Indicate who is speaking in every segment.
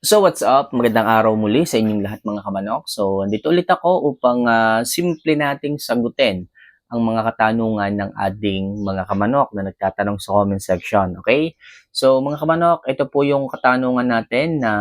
Speaker 1: So what's up? Magandang araw muli sa inyong lahat mga kamanok. So andito ulit ako upang ah, simple nating sagutin ang mga katanungan ng ating mga kamanok na nagtatanong sa comment section. Okay? So mga kamanok, ito po yung katanungan natin na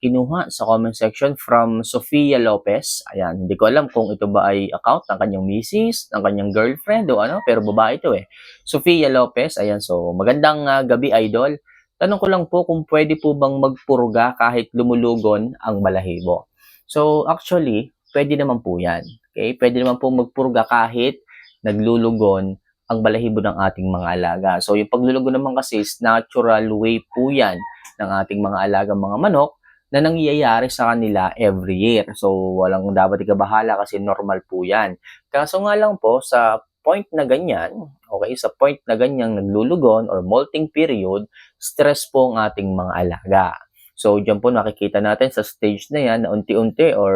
Speaker 1: kinuha sa comment section from Sofia Lopez. Ayan, hindi ko alam kung ito ba ay account ng kanyang misis, ng kanyang girlfriend o ano, pero babae ito eh. Sofia Lopez, ayan, so magandang ah, gabi idol. Tanong ko lang po kung pwede po bang magpurga kahit lumulugon ang balahibo. So actually, pwede naman po yan. Okay? Pwede naman po magpurga kahit naglulugon ang balahibo ng ating mga alaga. So yung paglulugon naman kasi is natural way po yan ng ating mga alaga mga manok na nangyayari sa kanila every year. So walang dapat ikabahala kasi normal po yan. Kaso nga lang po sa point na ganyan, okay, sa point na ganyang naglulugon or molting period, stress po ang ating mga alaga. So, dyan po nakikita natin sa stage na yan na unti-unti or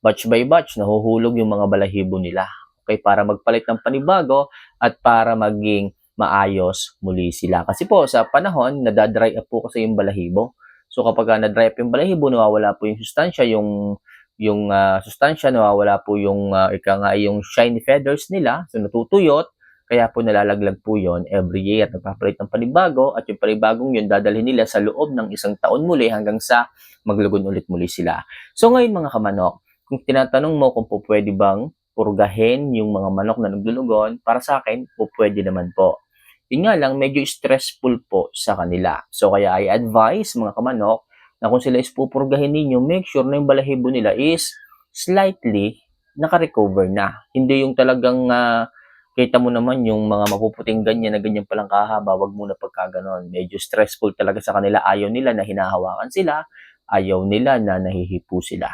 Speaker 1: batch by batch, nahuhulog yung mga balahibo nila. Okay, para magpalit ng panibago at para maging maayos muli sila. Kasi po, sa panahon, nadadry up po kasi yung balahibo. So, kapag na-dry up yung balahibo, nawawala po yung sustansya, yung yung ah, sustansya, nawawala po yung uh, ika nga yung shiny feathers nila, so natutuyot, kaya po nalalaglag po yon every year. Nagpapalit ng panibago at yung panibagong yun dadalhin nila sa loob ng isang taon muli hanggang sa maglugon ulit muli sila. So ngayon mga kamanok, kung tinatanong mo kung po pwede bang purgahin yung mga manok na naglulugon, para sa akin po pwede naman po. Yun nga lang, medyo stressful po sa kanila. So kaya I advise mga kamanok na kung sila is pupurgahin ninyo, make sure na yung balahibo nila is slightly naka-recover na. Hindi yung talagang uh, kita mo naman yung mga mapuputing ganyan na ganyan palang kahaba, wag muna pagkaganon. Medyo stressful talaga sa kanila. Ayaw nila na hinahawakan sila. Ayaw nila na nahihipo sila.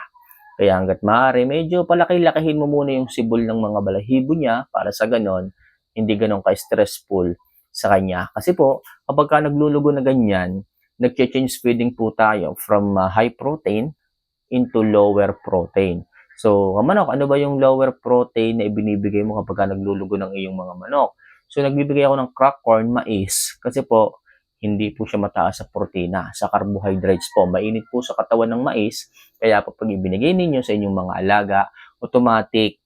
Speaker 1: Kaya hanggat maaari, medyo palaki-lakihin mo muna yung sibol ng mga balahibo niya para sa ganon, hindi ganon ka-stressful sa kanya. Kasi po, kapag ka naglulugo na ganyan, nag-change feeding po tayo from uh, high protein into lower protein. So, manok, ano ba yung lower protein na ibinibigay mo kapag ka naglulugo ng iyong mga manok? So, nagbibigay ako ng crack corn, mais, kasi po, hindi po siya mataas sa protina, sa carbohydrates po. Mainit po sa katawan ng mais, kaya po pag ibinigay ninyo sa inyong mga alaga, automatic,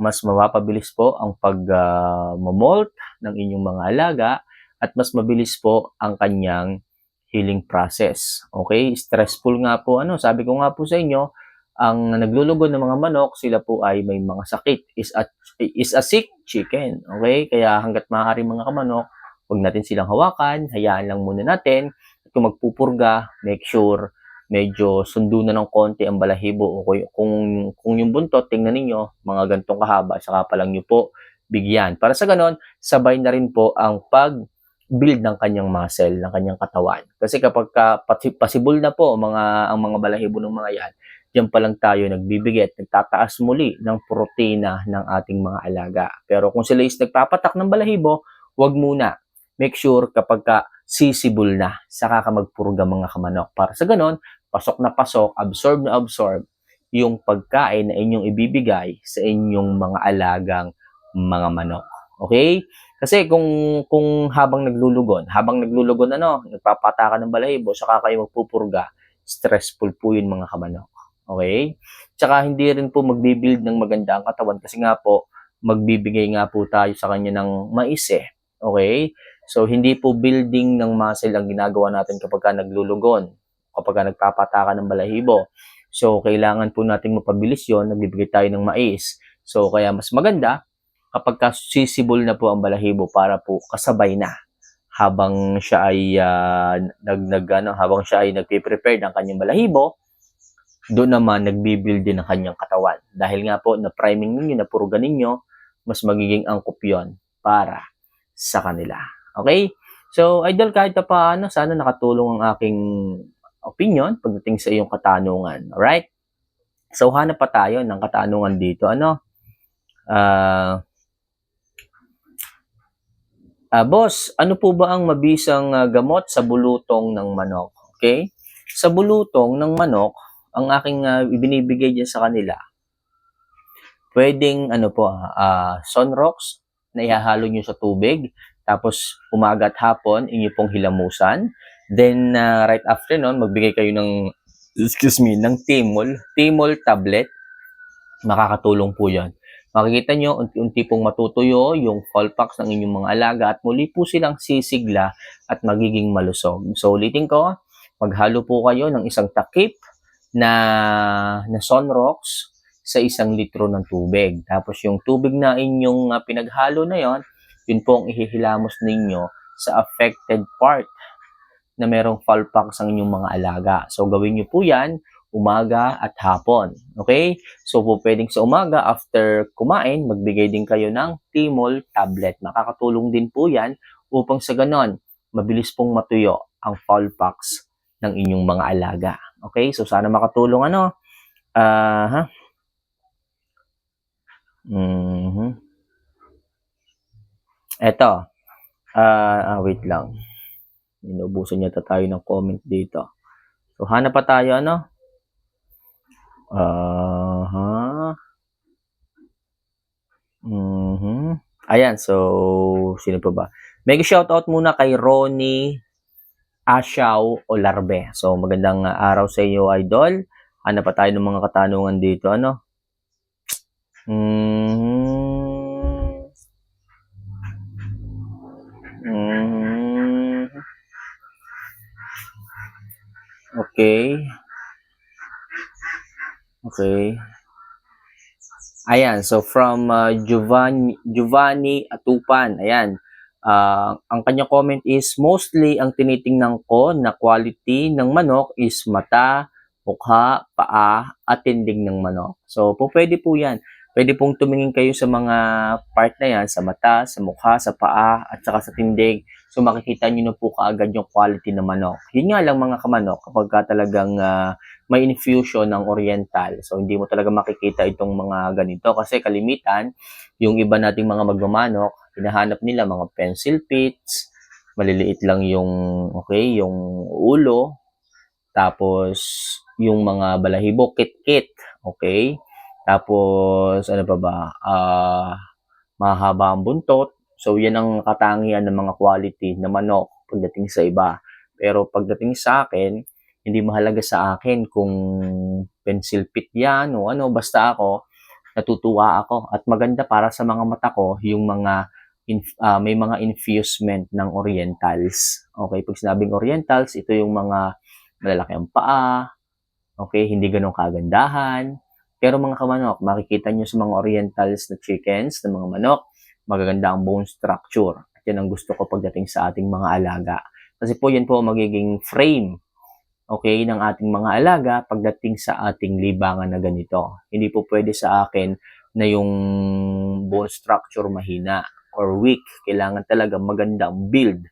Speaker 1: mas mapapabilis po ang pag-molt uh, ng inyong mga alaga at mas mabilis po ang kanyang healing process. Okay? Stressful nga po. Ano, sabi ko nga po sa inyo, ang naglulugo ng mga manok, sila po ay may mga sakit. Is a, is a sick chicken. Okay? Kaya hanggat maaari mga kamanok, huwag natin silang hawakan, hayaan lang muna natin. At kung magpupurga, make sure medyo sundo na ng konti ang balahibo. Okay? Kung, kung yung buntot, tingnan ninyo, mga gantong kahaba, saka pa lang nyo po bigyan. Para sa ganon, sabay na rin po ang pag build ng kanyang muscle, ng kanyang katawan. Kasi kapag ka, possible na po mga, ang mga balahibo ng mga yan, diyan pa lang tayo nagbibigay at nagtataas muli ng protina ng ating mga alaga. Pero kung sila is nagpapatak ng balahibo, wag muna. Make sure kapag ka sisibol na, saka ka magpurga mga kamanok. Para sa ganon, pasok na pasok, absorb na absorb yung pagkain na inyong ibibigay sa inyong mga alagang mga manok. Okay? Kasi kung kung habang naglulugon, habang naglulugon ano, nagpapataka ng balahibo, saka kayo magpupurga, stressful po yun mga kamanok. Okay? Tsaka hindi rin po magbibuild ng maganda ang katawan kasi nga po, magbibigay nga po tayo sa kanya ng mais eh. Okay? So, hindi po building ng muscle ang ginagawa natin kapag ka naglulugon, kapag ka nagpapataka ng balahibo. So, kailangan po natin mapabilis yon nagbibigay tayo ng mais. So, kaya mas maganda, kapag sisibol na po ang balahibo para po kasabay na habang siya ay uh, nag, nag ano, habang siya ay nagpe-prepare ng kanyang balahibo, doon naman nagbi-build din ng kanyang katawan. Dahil nga po na priming ninyo, na purugan ninyo, mas magiging angkop yon para sa kanila. Okay? So, idol, kahit pa paano, sana nakatulong ang aking opinion pagdating sa iyong katanungan. Alright? So, hanap pa tayo ng katanungan dito. Ano? Ah... Uh, Uh, boss, ano po ba ang mabisang uh, gamot sa bulutong ng manok? Okay? Sa bulutong ng manok, ang aking uh, ibinibigay dyan sa kanila, pwedeng ano po, uh, sunrocks na ihahalo nyo sa tubig, tapos umaga at hapon, inyo pong hilamusan. Then, uh, right after nun, magbigay kayo ng, excuse me, ng Timol. Timol tablet. Makakatulong po yan. Makikita nyo, unti-unti pong matutuyo yung Colpax ng inyong mga alaga at muli po silang sisigla at magiging malusog. So, ulitin ko, maghalo po kayo ng isang takip na, na Sunrox sa isang litro ng tubig. Tapos yung tubig na inyong uh, pinaghalo na yon, yun po ang ihihilamos ninyo sa affected part na merong Colpax ang inyong mga alaga. So, gawin nyo po yan umaga at hapon. Okay? So, po pwedeng sa umaga, after kumain, magbigay din kayo ng Timol tablet. Makakatulong din po yan upang sa ganon, mabilis pong matuyo ang fall packs ng inyong mga alaga. Okay? So, sana makatulong ano. Ah, ha? Mhm. Eto. Ah, ah, wait lang. Inubusan yata tayo ng comment dito. So, hanap pa tayo, ano? Aha. Mhm. Ayan, so sino pa ba? Mega shoutout muna kay Ronnie Ashaw Olarbe. So magandang araw sa iyo, idol. Ano pa tayo ng mga katanungan dito, ano? Mhm. Mhm. Okay. Okay. Ayan, so from uh, Giovanni, Giovanni Atupan, ayan. Uh, ang kanya comment is, mostly ang tinitingnan ko na quality ng manok is mata, mukha, paa, at tindig ng manok. So, po pwede po yan. Pwede pong tumingin kayo sa mga part na yan, sa mata, sa mukha, sa paa, at saka sa tindig. So, makikita nyo na po kaagad yung quality ng manok. Yun nga lang mga kamanok, kapag ka talagang uh, may infusion ng oriental. So, hindi mo talaga makikita itong mga ganito. Kasi kalimitan, yung iba nating mga magmamanok, hinahanap nila mga pencil pits, maliliit lang yung, okay, yung ulo, tapos yung mga balahibo, kit-kit, okay? Tapos, ano pa ba? Uh, mahaba ang buntot. So, yan ang katangian ng mga quality na manok pagdating sa iba. Pero pagdating sa akin, hindi mahalaga sa akin kung pencil pit yan o ano, basta ako, natutuwa ako. At maganda para sa mga mata ko, yung mga inf- uh, may mga infusement ng orientals. Okay, pag sinabing orientals, ito yung mga malalaki ang paa, okay, hindi ganun kagandahan. Pero mga kamanok, makikita nyo sa mga orientals na chickens, na mga manok, magaganda ang bone structure. At yan ang gusto ko pagdating sa ating mga alaga. Kasi po yan po magiging frame okay, ng ating mga alaga pagdating sa ating libangan na ganito. Hindi po pwede sa akin na yung bone structure mahina or weak. Kailangan talaga magandang build.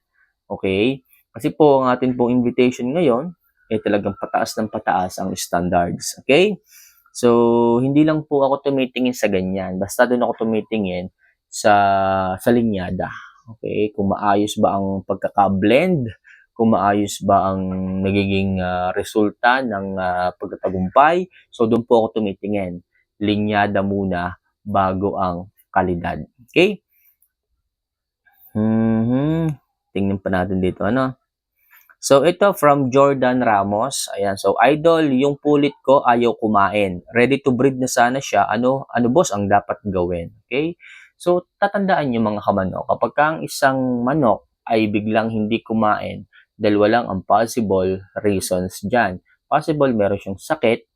Speaker 1: Okay? Kasi po ang ating pong invitation ngayon ay eh, talagang pataas ng pataas ang standards. Okay? So, hindi lang po ako tumitingin sa ganyan. Basta doon ako tumitingin sa, sa linyada. Okay? Kung maayos ba ang pagkaka-blend, kung maayos ba ang nagiging uh, resulta ng uh, pagtatagumpay. So, doon po ako tumitingin. Linyada muna bago ang kalidad. Okay? Mm-hmm. Tingnan pa natin dito. Ano? So, ito from Jordan Ramos. Ayan. So, idol, yung pulit ko ayaw kumain. Ready to breed na sana siya. Ano, ano boss ang dapat gawin? Okay? So, tatandaan nyo mga kamanok. Kapag ang isang manok ay biglang hindi kumain, dalawa lang ang possible reasons dyan. Possible meron siyang sakit,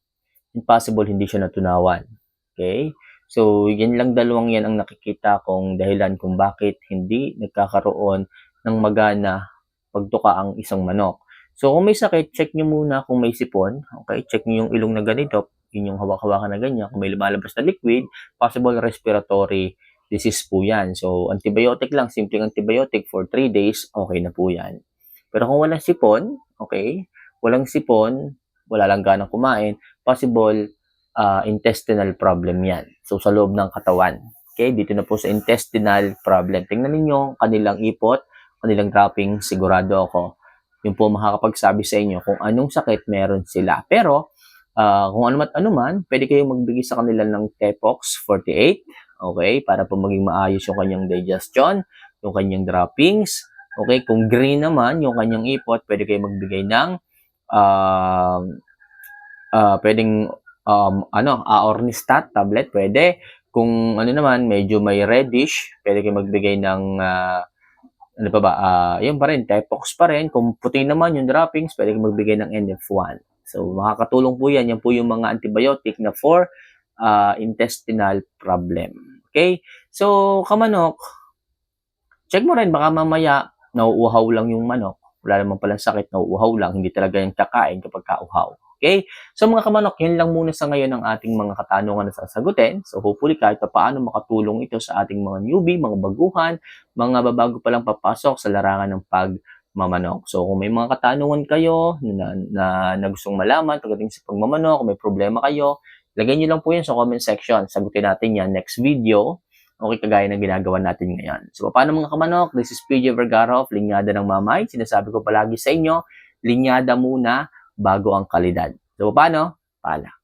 Speaker 1: impossible hindi siya natunawan. Okay? So, yan lang dalawang yan ang nakikita kong dahilan kung bakit hindi nagkakaroon ng magana pagtuka ang isang manok. So, kung may sakit, check nyo muna kung may sipon. Okay, check nyo yung ilong na ganito, yun yung hawak-hawakan na ganyan. Kung may lumalabas na liquid, possible respiratory disease po yan. So, antibiotic lang, simpleng antibiotic for 3 days, okay na po yan. Pero kung walang sipon, okay, walang sipon, wala lang ganang kumain, possible uh, intestinal problem yan. So, sa loob ng katawan. Okay, dito na po sa intestinal problem. Tingnan ninyo kanilang ipot, kanilang dropping, sigurado ako, yung po makakapagsabi sa inyo kung anong sakit meron sila. Pero, uh, kung ano man, ano man, pwede kayong magbigay sa kanila ng Tepox 48, okay, para po maging maayos yung kanyang digestion, yung kanyang droppings, Okay, kung green naman yung kanyang ipot, pwede kayo magbigay ng um ah, pwedeng um, ano, aornistat tablet, pwede. Kung ano naman, medyo may reddish, pwede kayo magbigay ng ah, ano pa ba, ah, yun pa rin, Tepox pa rin. Kung puti naman yung droppings, pwede kayo magbigay ng NF1. So, makakatulong po yan. Yan po yung mga antibiotic na for ah, intestinal problem. Okay? So, kamanok, check mo rin, baka mamaya, nauuhaw lang yung manok. Wala naman palang sakit, nauuhaw lang. Hindi talaga yung kakain kapag kauhaw. Okay? So mga kamanok, yun lang muna sa ngayon ang ating mga katanungan na sasagutin. So hopefully kahit pa paano makatulong ito sa ating mga newbie, mga baguhan, mga babago pa lang papasok sa larangan ng pagmamanok. So kung may mga katanungan kayo na, na, na gustong malaman pagdating sa pagmamanok, kung may problema kayo, lagay nyo lang po yun sa comment section. Sagutin natin yan next video. Okay, kagaya ng ginagawa natin ngayon. So, paano mga kamanok? This is PJ Vergara of Linyada ng Mamay. Sinasabi ko palagi sa inyo, linyada muna bago ang kalidad. So, paano? Pala.